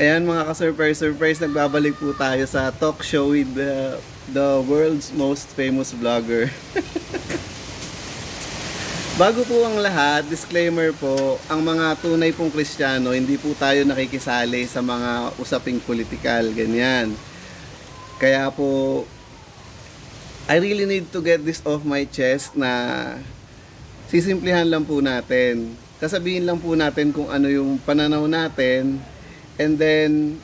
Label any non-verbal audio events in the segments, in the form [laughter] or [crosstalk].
Ayan mga ka-surprise, surprise, nagbabalik po tayo sa talk show with the, the world's most famous vlogger. [laughs] Bago po ang lahat, disclaimer po, ang mga tunay pong kristyano, hindi po tayo nakikisali sa mga usaping politikal, ganyan. Kaya po, I really need to get this off my chest na sisimplihan lang po natin. Sasabihin lang po natin kung ano yung pananaw natin and then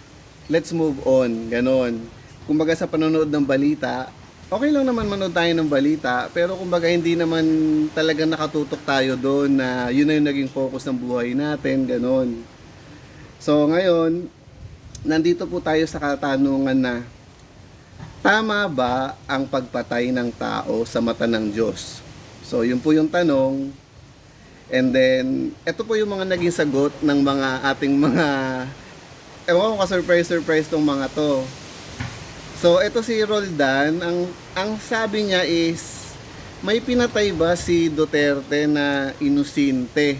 let's move on. Ganon. Kumbaga sa panonood ng balita, okay lang naman manood tayo ng balita, pero kumbaga hindi naman talaga nakatutok tayo doon na yun na yung naging focus ng buhay natin, ganon. So ngayon, nandito po tayo sa katanungan na Tama ba ang pagpatay ng tao sa mata ng Diyos? So, yun po yung tanong. And then, ito po yung mga naging sagot ng mga ating mga ewan ko ka-surprise-surprise tong mga to. So, ito si Roldan, ang, ang sabi niya is, may pinatay ba si Duterte na inosinte?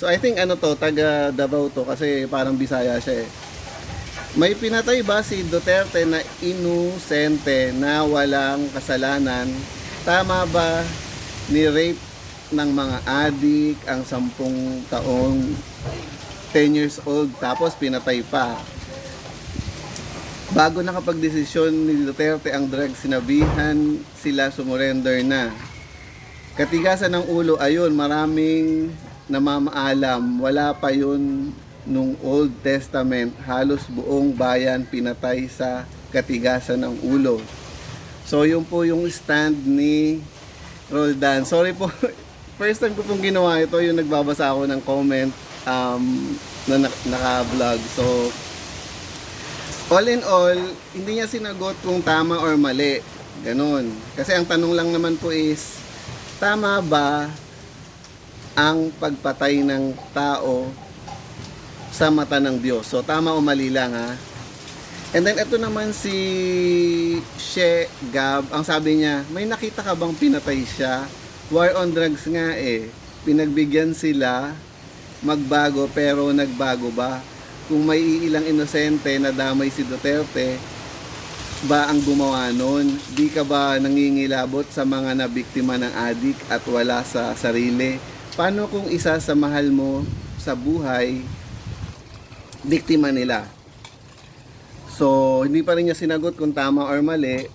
So, I think ano to, taga Davao to, kasi parang Bisaya siya eh. May pinatay ba si Duterte na inosente na walang kasalanan? Tama ba ni rape ng mga adik ang sampung taong 10 years old tapos pinatay pa? Bago nakapagdesisyon ni Duterte ang drug sinabihan sila sumurrender na. Katigasan ng ulo, ayun, maraming namamaalam. Wala pa yun nung Old Testament. Halos buong bayan pinatay sa katigasan ng ulo. So, yun po yung stand ni Roldan. Sorry po, [laughs] first time ko pong ginawa ito, yung nagbabasa ako ng comment um, na nak- naka-vlog. So, all in all, hindi niya sinagot kung tama or mali. Ganon. Kasi ang tanong lang naman po is, tama ba ang pagpatay ng tao sa mata ng Diyos? So, tama o mali lang ha? And then, ito naman si She Gab, ang sabi niya, may nakita ka bang pinatay siya? War on drugs nga eh. Pinagbigyan sila magbago pero nagbago ba? Kung may ilang inosente na damay si Duterte, ba ang gumawa nun? Di ka ba nangingilabot sa mga nabiktima ng adik at wala sa sarili? Paano kung isa sa mahal mo sa buhay, biktima nila? So, hindi pa rin niya sinagot kung tama or mali.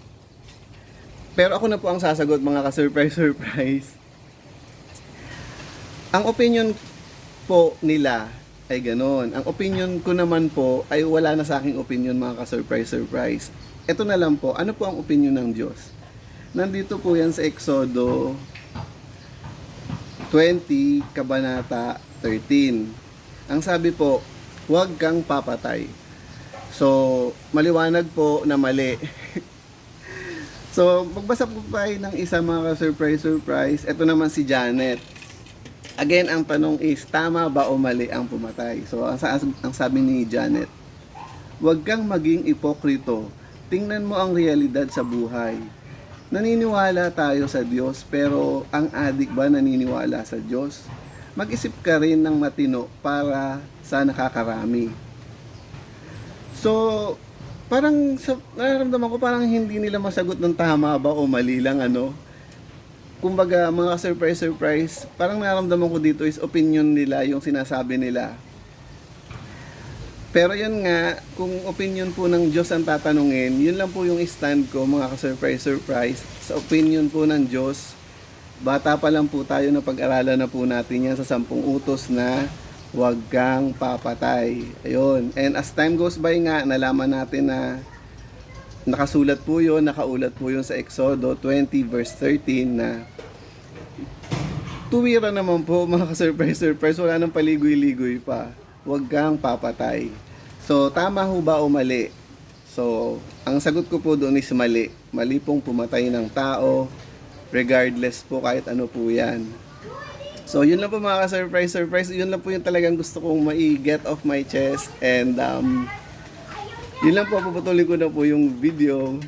Pero ako na po ang sasagot mga ka-surprise-surprise. [laughs] Ang opinion po nila ay ganon. Ang opinion ko naman po ay wala na sa aking opinion mga ka-surprise-surprise. Ito na lang po, ano po ang opinion ng Diyos? Nandito po yan sa Exodo 20, Kabanata 13. Ang sabi po, huwag kang papatay. So, maliwanag po na mali. [laughs] so, magbasa po tayo ng isa mga surprise-surprise. Ito naman si Janet. Again, ang tanong is, tama ba o mali ang pumatay? So, ang, ang sabi ni Janet, huwag kang maging ipokrito. Tingnan mo ang realidad sa buhay. Naniniwala tayo sa Diyos, pero ang adik ba naniniwala sa Diyos? Mag-isip ka rin ng matino para sa nakakarami. So, parang sa, nararamdaman ko parang hindi nila masagot ng tama ba o mali lang ano. Kumbaga, mga surprise-surprise, parang nararamdaman ko dito is opinion nila yung sinasabi nila. Pero yun nga, kung opinion po ng Diyos ang tatanungin, yun lang po yung stand ko mga ka-surprise-surprise. Sa opinion po ng Diyos, bata pa lang po tayo na pag-aralan na po natin yan sa sampung utos na huwag kang papatay. Ayun. And as time goes by nga, nalaman natin na nakasulat po yun, nakaulat po yun sa Exodo 20 verse 13 na tuwira naman po mga ka-surprise-surprise, wala nang paligoy-ligoy pa. Huwag kang papatay. So, tama ho ba o mali? So, ang sagot ko po doon is mali. Mali pong pumatay ng tao, regardless po kahit ano po yan. So, yun lang po mga ka-surprise, surprise. Yun lang po yung talagang gusto kong mai-get off my chest. And, um, yun lang po, puputulin ko na po yung video.